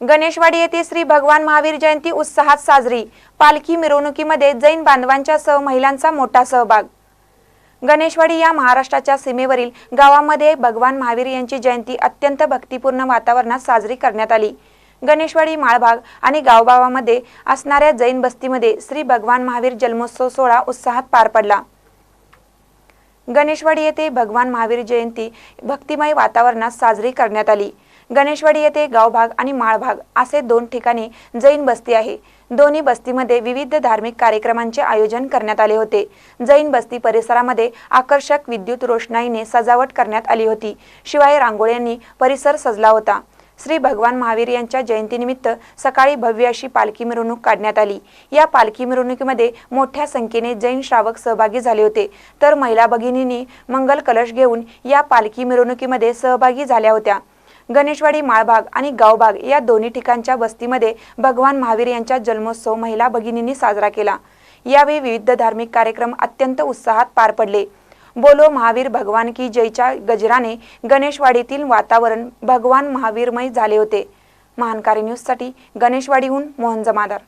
गणेशवाडी येथे श्री भगवान महावीर जयंती उत्साहात साजरी. पालखी मिरवणुकीमध्ये जैन बांधवांच्या सह महिलांचा मोठा सहभाग. गणेशवाडी या महाराष्ट्राच्या सीमेवरील गावामध्ये भगवान महावीर यांची जयंती अत्यंत भक्तिपूर्ण वातावरणात साजरी करण्यात आली. गणेशवाडी माळभाग आणि गावभावामध्ये असणाऱ्या जैन बस्तीमध्ये श्री भगवान महावीर जन्मोत्सव सोहळा उत्साहात पार पडला. गणेशवाडी येथे भगवान महावीर जयंती भक्तिमय वातावरणात साजरी करण्यात आली. गणेशवाडी येथे गावभाग आणि माळभाग असे दोन ठिकाणी जैन बस्ती आहे. दोन्ही बस्तीमध्ये विविध धार्मिक कार्यक्रमांचे आयोजन करण्यात आले होते. जैन बस्ती परिसरामध्ये आकर्षक विद्युत रोषणाईने सजावट करण्यात आली होती. शिवाय रांगोळ्यांनी परिसर सजला होता. श्री भगवान महावीर यांच्या जयंतीनिमित्त सकाळी भव्य अशी पालखी मिरवणूक काढण्यात आली. या पालखी मिरवणुकीमध्ये मोठ्या संख्येने जैन श्रावक सहभागी झाले होते. तर महिला भगिनींनी मंगल कलश घेऊन या पालखी मिरवणुकीमध्ये सहभागी झाल्या होत्या. गणेशवाडी माळभाग आणि गावभाग या दोन्ही ठिकाणच्या वस्तीमध्ये भगवान महावीर यांचा जन्मोत्सव महिला भगिनींनी साजरा केला. यावेळी विविध धार्मिक कार्यक्रम अत्यंत उत्साहात पार पडले. बोलो महावीर भगवान की जयच्या गजराने गणेशवाडीतील वातावरण भगवान महावीरमय झाले होते. महानकारी न्यूजसाठी गणेशवाडीहून मोहन जमादार.